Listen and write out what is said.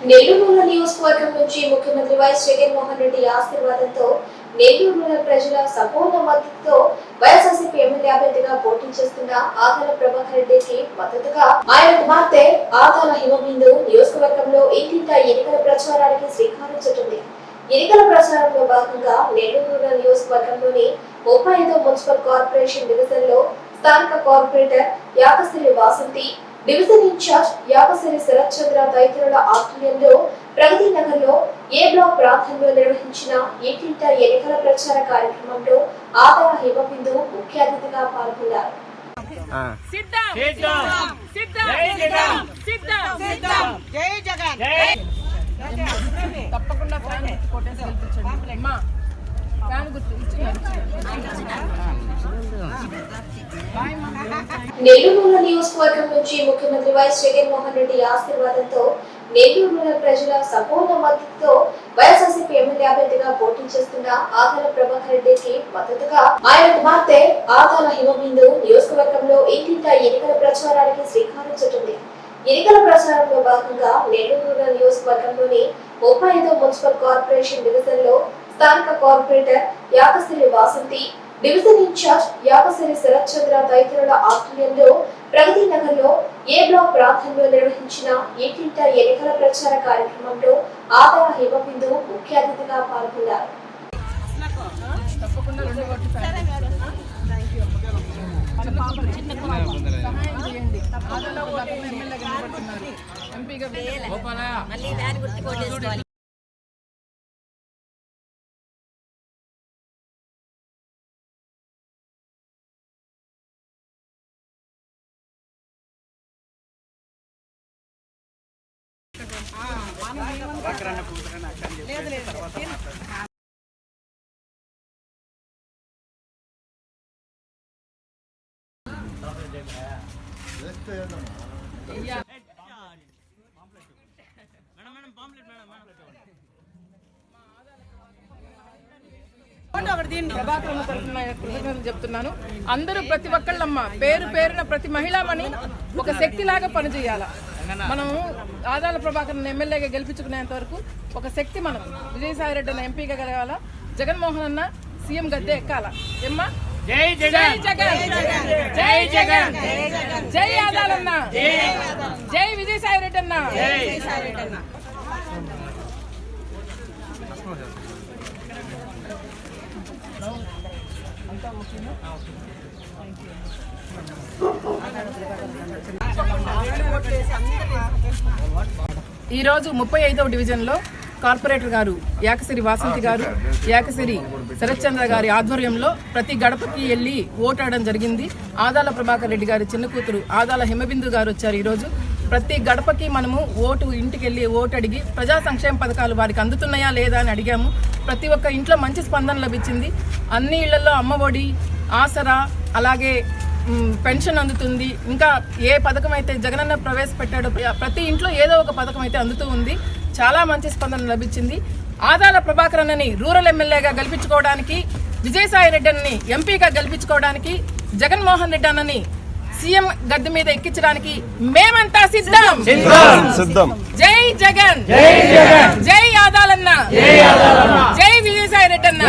నెల్లూరు నియోజకవర్గం నుంచి ముఖ్యమంత్రి వైఎస్ జగన్మోహన్ రెడ్డి ఆశీర్వాదంతో నెల్లూరు ప్రజల సంపూర్ణ మద్దతుతో వైఎస్ఆర్సీపీ ఎమ్మెల్యే అభ్యర్థిగా పోటీ చేస్తున్న ఆదాల ప్రభాకర్ రెడ్డికి మద్దతుగా ఆయన కుమార్తె ఆదాల హిమబిందు నియోజకవర్గంలో ఇంటింట ఎన్నికల ప్రచారానికి శ్రీకారం చుట్టింది. ఎన్నికల ప్రచారంలో భాగంగా నెల్లూరు నియోజకవర్గంలోని ముప్పై ఐదో మున్సిపల్ కార్పొరేషన్ డివిజన్లో స్థానిక corporator Yakasri Vasanthi division incharge Yakasri Sarath Chandra తదితరుల ఆధ్వర్యంలో ప్రగతి నగర్లో ఏ బ్లాక్ ప్రాంతంలో నిర్వహించిన ఇంటింట ఎన్నికల ప్రచార కార్యక్రమంలో ఆదాయ హిమబిందు ముఖ్య అతిథిగా పాల్గొన్నారు. ఆ. సిద్ధం! సిద్ధం. సిద్ధం! జై జగన్. సిద్ధం! సిద్ధం. జై జగన్! జై తప్పకుండా నెల్లూరు నియోజకవర్గం నుంచి ముఖ్యమంత్రి వైఎస్ జగన్మోహన్ రెడ్డి ఆశీర్వాదంతో నెల్లూరులో ప్రజల సంపూర్ణ మద్దతుతో వైఎస్ఆర్సీపీ ఎమ్మెల్యే అభ్యర్థిగా పోటీ చేస్తున్న ఆదాల ప్రభాకర్ రెడ్డికి మద్దతుగా ఆయన కుమార్తె ఆదాల హిమబిందు నియోజకవర్గంలో ఇంటింటా ఎన్నికల ప్రచారానికి శ్రీకారం చుట్టింది. ఎన్నికల ప్రచారంలో భాగంగా నెల్లూరు నియోజకవర్గంలోని ముప్పై ఐదో మున్సిపల్ కార్పొరేషన్ డివిజన్లో స్థానిక corporator Yakasri Vasanthi division incharge Yakasri Sarath Chandra తదితరుల ఆధ్వర్యంలో ప్రగతి నగర్లో ఏ బ్లాక్ ప్రాంతంలో నిర్వహించిన ఇంటింట ఎన్నికల ప్రచార కార్యక్రమంలో ఆదాయ హిమబిందు ముఖ్య అతిథిగా పాల్గొన్నారు. తప్పకుండా రెండు ఓట్లు ఫ్యాన్ సహాయం చేయండి ఆదరణ ఓట్లు తరఫున కృతజ్ఞతలు చెప్తున్నాను. అందరూ ప్రతి ఒక్కళ్ళమ్మ పేరు పేరున ప్రతి మహిళామణి ఒక శక్తిలాగా పనిచేయాల? మనము ఆదాల ప్రభాకర్ ఎమ్మెల్యేగా గెలిపించుకునేంత వరకు ఒక శక్తి మనం విజయసాయి రెడ్డి అన్న ఎంపీగా కలగాల. జగన్మోహన్ అన్న సీఎం గద్దె ఎక్కాల. ఏమ్మా? జై జై జగన్. జై జగన్. జై ఆదాలన్న. జై విజయసాయి రెడ్డి అన్న. ఈరోజు ముప్పై ఐదవ డివిజన్లో కార్పొరేటర్ గారు యాకసిరి వాసంతి గారు యాకసిరి శరత్చంద్ర గారి ఆధ్వర్యంలో ప్రతి గడపకి వెళ్ళి ఓటాడడం జరిగింది. ఆదాల ప్రభాకర్ రెడ్డి గారి చిన్న కూతురు ఆదాల హిమబిందు గారు వచ్చారు ఈరోజు. ప్రతి గడపకి మనము ఓటు ఇంటికి వెళ్ళి ఓటు అడిగి ప్రజా సంక్షేమ పథకాలు వారికి అందుతున్నాయా లేదా అని అడిగాము. ప్రతి ఒక్క ఇంట్లో మంచి స్పందన లభించింది. అన్ని ఇళ్ళలో అమ్మఒడి ఆసరా అలాగే పెన్షన్ అందుతుంది. ఇంకా ఏ పథకం అయితే జగనన్న ప్రవేశపెట్టాడో ప్రతి ఇంట్లో ఏదో ఒక పథకం అయితే అందుతూ ఉంది. చాలా మంచి స్పందన లభించింది. ఆదాల ప్రభాకర్ అన్నని రూరల్ ఎమ్మెల్యేగా గెలిపించుకోవడానికి విజయసాయి రెడ్డి అన్నని ఎంపీగా గెలిపించుకోవడానికి జగన్మోహన్ రెడ్డి అన్నని సీఎం గద్దె మీద ఎక్కించడానికి మేమంతా సిద్ధం. సిద్ధం. జై జగన్. జై ఆదాలన్న. జై విజయసాయి రెడ్డి అన్న